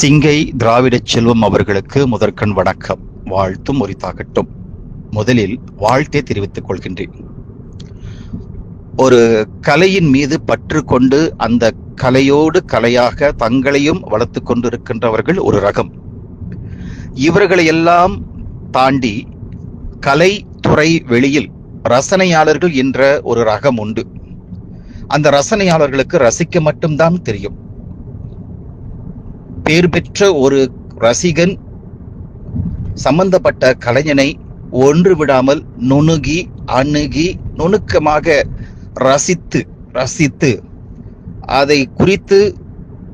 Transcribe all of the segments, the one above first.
சிங்கை திராவிடச் செல்வம் அவர்களுக்கு முதற்கண் வணக்கம். வாழ்த்தும் உரித்தாகட்டும் முதலில் வாழ்த்தே தெரிவித்துக் கொள்கின்றேன். ஒரு கலையின் மீது பற்று கொண்டு அந்த கலையோடு கலையாக தங்களையும் வளர்த்து கொண்டிருக்கின்றவர்கள் ஒரு ரகம். இவர்களை எல்லாம் தாண்டி கலைத்துறை வெளியில் ரசனையாளர்கள் என்ற ஒரு ரகம் உண்டு. அந்த ரசனையாளர்களுக்கு ரசிக்க மட்டும்தான் தெரியும். பேர் பெற்ற ஒரு ரசிகன் சம்பந்தப்பட்ட கலைஞனை ஒன்று விடாமல் நுணுகி அணுகி நுணுக்கமாக ரசித்து ரசித்து அதை குறித்து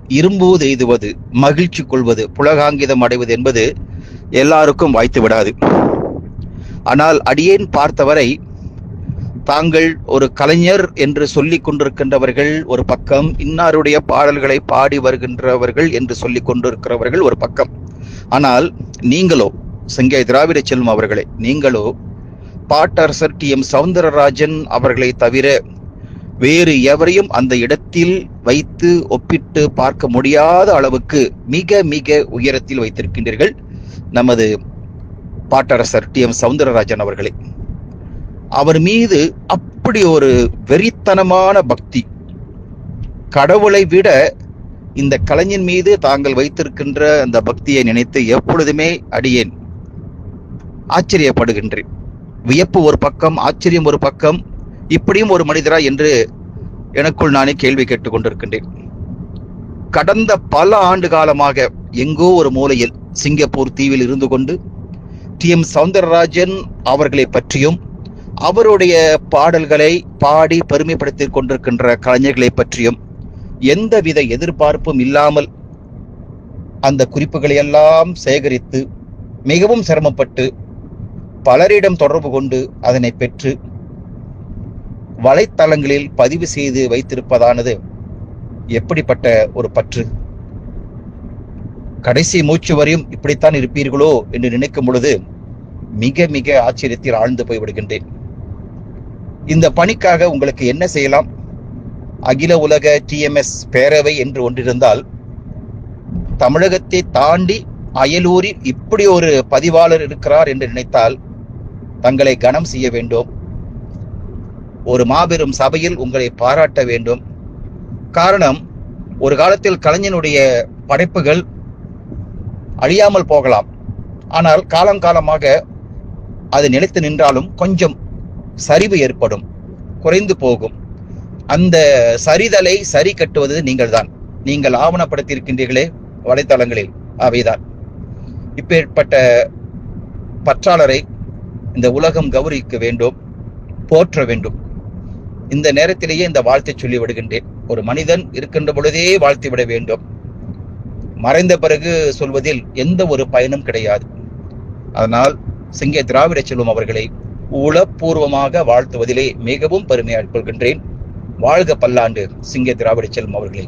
இரும்புவது எய்துவது மகிழ்ச்சி கொள்வது புலகாங்கிதம் அடைவது என்பது எல்லாருக்கும் வாய்த்து விடாது. ஆனால் அடியேன் பார்த்தவரை தாங்கள் ஒரு கலைஞர் என்று சொல்லிக் கொண்டிருக்கின்றவர்கள் ஒரு பக்கம் இன்னாருடைய பாடல்களை பாடி வருகின்றவர்கள் என்று சொல்லிக் கொண்டிருக்கிறவர்கள் ஒரு பக்கம். ஆனால் நீங்களோ செங்கை திராவிட செல்வம் அவர்களே நீங்களோ பாட்டரசர் டி. எம். சவுந்தரராஜன் அவர்களை தவிர வேறு எவரையும் அந்த இடத்தில் வைத்து ஒப்பிட்டு பார்க்க முடியாத அளவுக்கு மிக மிக உயரத்தில் வைத்திருக்கின்றீர்கள் நமது பாட்டரசர் டி. எம். சவுந்தரராஜன் அவர்களை. அவர் மீது அப்படி ஒரு வெறித்தனமான பக்தி. கடவுளை விட இந்த கலைஞன் மீது தாங்கள் வைத்திருக்கின்ற அந்த பக்தியை நினைத்து எப்பொழுதுமே அடியேன். ஆச்சரியப்படுகின்றேன். வியப்பு ஒரு பக்கம் ஆச்சரியம் ஒரு பக்கம் இப்படியும் ஒரு மனிதரா என்று எனக்குள் நானே கேள்வி கேட்டுக் கொண்டிருக்கின்றேன். கடந்த பல ஆண்டு காலமாக எங்கோ ஒரு மூலையில் சிங்கப்பூர் தீவில் இருந்து கொண்டு டி எம் சவுந்தரராஜன் அவர்களை பற்றியும் அவருடைய பாடல்களை பாடி பெருமைப்படுத்திக் கொண்டிருக்கின்ற கலைஞர்களை பற்றியும் எந்தவித எதிர்பார்ப்பும் இல்லாமல் அந்த குறிப்புகளை எல்லாம் சேகரித்து மிகவும் சிரமப்பட்டு பலரிடம் தொடர்பு கொண்டு அதனை பெற்று வலைத்தளங்களில் பதிவு செய்து வைத்திருப்பதானது எப்படிப்பட்ட ஒரு பற்று? கடைசி மூச்சு வரையும் இப்படித்தான் இருப்பீர்களோ என்று நினைக்கும் பொழுது மிக மிக ஆச்சரியத்தில் ஆழ்ந்து போய்விடுகின்றேன். இந்த பணிக்காக உங்களுக்கு என்ன செய்யலாம்? அகில உலக டிஎம்எஸ் பேரவை என்று ஒன்றிருந்தால் தமிழகத்தை தாண்டி அயலூரில் இப்படி ஒரு பதிவாளர் இருக்கிறார் என்று நினைத்தால் தங்களை கனம் செய்ய வேண்டும். ஒரு மாபெரும் சபையில் உங்களை பாராட்ட வேண்டும். காரணம் ஒரு காலத்தில் கலைஞனுடைய படைப்புகள் அழியாமல் போகலாம். ஆனால் காலம் காலமாக அது நிலைத்து நின்றாலும் கொஞ்சம் சரிவு ஏற்படும் குறைந்து போகும். அந்த சரிதலை சரி கட்டுவது நீங்கள் தான் நீங்கள் ஆவணப்படுத்தியிருக்கின்றீர்களே வலைத்தளங்களில். அவைதான். இப்பேற்பட்ட பற்றாளரை இந்த உலகம் கௌரிக்க வேண்டும் போற்ற வேண்டும். இந்த நேரத்திலேயே இந்த வாழ்த்தை சொல்லி விடுகின்றேன். ஒரு மனிதன் இருக்கின்ற பொழுதே வாழ்த்தி விட வேண்டும். மறைந்த பிறகு சொல்வதில் எந்த ஒரு பயனும் கிடையாது. அதனால் சிங்க திராவிட செல்வம் அவர்களை உளப்பூர்வமாக வாழ்த்துவதிலே மிகவும் பெருமையாக கொள்கின்றேன் வாழ்க பல்லாண்டு சிங்க திராவிட செல்வம் அவர்களே.